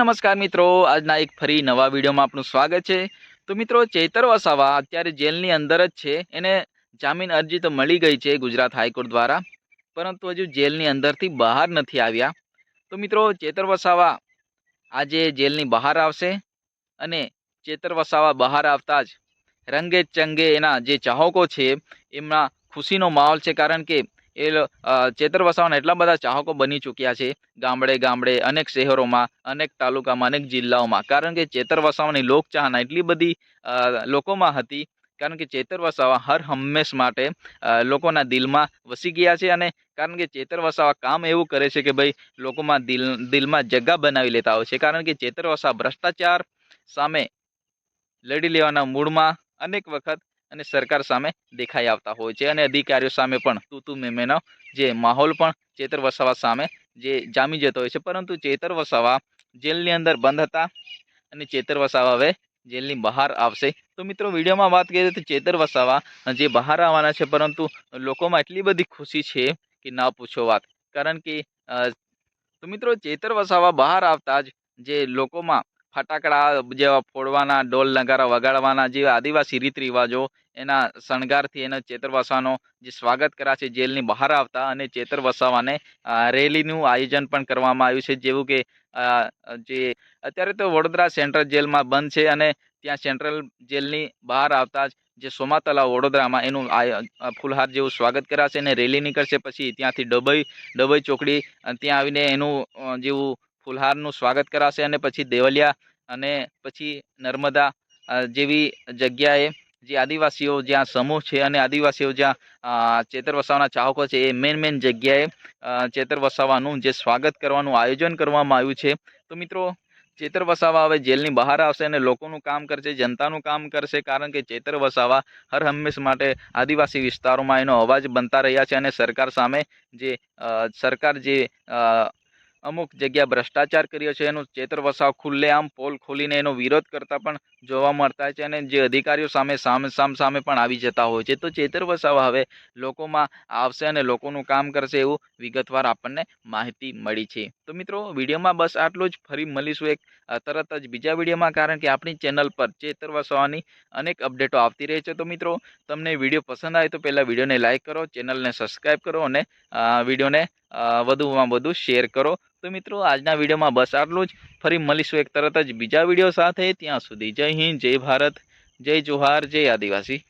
નમસ્કાર મિત્રો. આજના એક ફરી નવા વિડીયોમાં આપનું સ્વાગત છે. તો મિત્રો, ચૈતર વસાવા અત્યારે જેલની અંદર જ છે. એને જામીન અરજી તો મળી ગઈ છે ગુજરાત હાઈકોર્ટ દ્વારા, પરંતુ હજુ જેલની અંદરથી બહાર નથી આવ્યા. તો મિત્રો, ચેતર વસાવા આજે જેલની બહાર આવશે અને ચેતર વસાવા બહાર આવતા જ રંગે ચંગે એના જે ચાહકો છે, એમના ખુશીનો માહોલ છે. કારણ કે એ ચેતર વસાવાના એટલા બધા ચાહકો બની ચૂક્યા છે, ગામડે ગામડે, અનેક શહેરોમાં, અનેક તાલુકામાં, અનેક જિલ્લાઓમાં. કારણ કે ચેતર વસાવાની લોકચાહના એટલી બધી લોકોમાં હતી. કારણ કે ચેતર વસાવા હર હંમેશ માટે લોકોના દિલમાં વસી ગયા છે અને કારણ કે ચેતર વસાવા કામ એવું કરે છે કે ભાઈ લોકોમાં દિલ, દિલમાં જગ્યા બનાવી લેતા હોય છે. કારણ કે ચેતર વસાવા ભ્રષ્ટાચાર સામે લડી લેવાના મૂડમાં અનેક વખત અને સરકાર સામે દેખાઈ આવતા હોય છે અને અધિકારીઓ સામે પણ તું તું મેં જે માહોલ પણ ચેતર વસાવા સામે જે જામી જતો હોય છે. પરંતુ ચેતર વસાવા જેલની અંદર બંધ હતા અને ચેતર વસાવા હવે જેલની બહાર આવશે. તો મિત્રો, વિડીયોમાં વાત કરીએ તો ચેતર વસાવા જે બહાર આવવાના છે, પરંતુ લોકોમાં એટલી બધી ખુશી છે કે ના પૂછો વાત. કારણ કે તો મિત્રો, ચેતર વસાવા બહાર આવતા જ જે લોકોમાં ફટાકડા જેવા ફોડવાના, ડોલ નગારા વગાડવાના જે આદિવાસી રીત રિવાજો એના શણગારથી એના ચેતર વસાવાનો જે સ્વાગત કર્યા છે, જેલની બહાર આવતા અને ચેતર વસાવાને રેલીનું આયોજન પણ કરવામાં આવ્યું છે, જેવું કે જે અત્યારે તો વડોદરા સેન્ટ્રલ જેલમાં બંધ છે અને ત્યાં સેન્ટ્રલ જેલની બહાર આવતા જ જે સોમા તલાવ વડોદરામાં એનું ફૂલહાર જેવું સ્વાગત કરાશે અને રેલી નીકળશે, પછી ત્યાંથી ડબઈ ડબઈ ચોકડી ત્યાં આવીને એનું જેવું ફૂલહારનું સ્વાગત કરાશે અને પછી દેવલિયા અને પછી નર્મદા જેવી જગ્યાએ જે આદિવાસીઓ જ્યાં સમૂહ છે અને આદિવાસીઓ જ્યાં ચેતર વસાવાના ચાહકો છે એ મેન મેન જગ્યાએ ચેતર વસાવાનું જે સ્વાગત કરવાનું આયોજન કરવામાં આવ્યું છે. તો મિત્રો, ચેતર વસાવા હવે જેલની બહાર આવશે અને લોકોનું કામ કરશે, જનતાનું કામ કરશે કારણ કે ચેતર વસાવા હર હંમેશ માટે આદિવાસી વિસ્તારોમાં એનો અવાજ બનતા રહ્યા છે અને સરકાર સામે જે સરકાર જે અમુક જગ્યા ભ્રષ્ટાચાર કર્યો છે, એનું ચેતર વસાવ ખુલ્લેઆમ પોલ ખોલીને એનો વિરોધ કરતા પણ જોવા મળતા છે અને જે અધિકારીઓ સામે સામ સામ, સામે પણ આવી જતા હોય છે. તો ચેતર વસાવ હવે લોકોમાં આવશે અને લોકોનું કામ કરશે એવું વિગતવાર આપણને માહિતી મળી છે. તો મિત્રો, વિડીયોમાં બસ આટલું જ. ફરી મળીશું એક તરત જ બીજા વિડીયોમાં, કારણ કે આપણી ચેનલ પર ચેતર વસાવાની અનેક અપડેટો આવતી રહે છે. તો મિત્રો, તમને વીડિયો પસંદ આવે તો પહેલાં વિડીયોને લાઇક કરો, ચેનલને સબસ્ક્રાઈબ કરો અને વિડીયોને વધુમાં વધુ શેર કરો. તો મિત્રો, આજના વિડીયોમાં બસ આટલું જ. ફરી મળીશું એક તરત જ બીજા વીડિયો સાથે. ત્યાં સુધી જય હિન્દ, જય ભારત, જય જોહાર, જય આદિવાસી.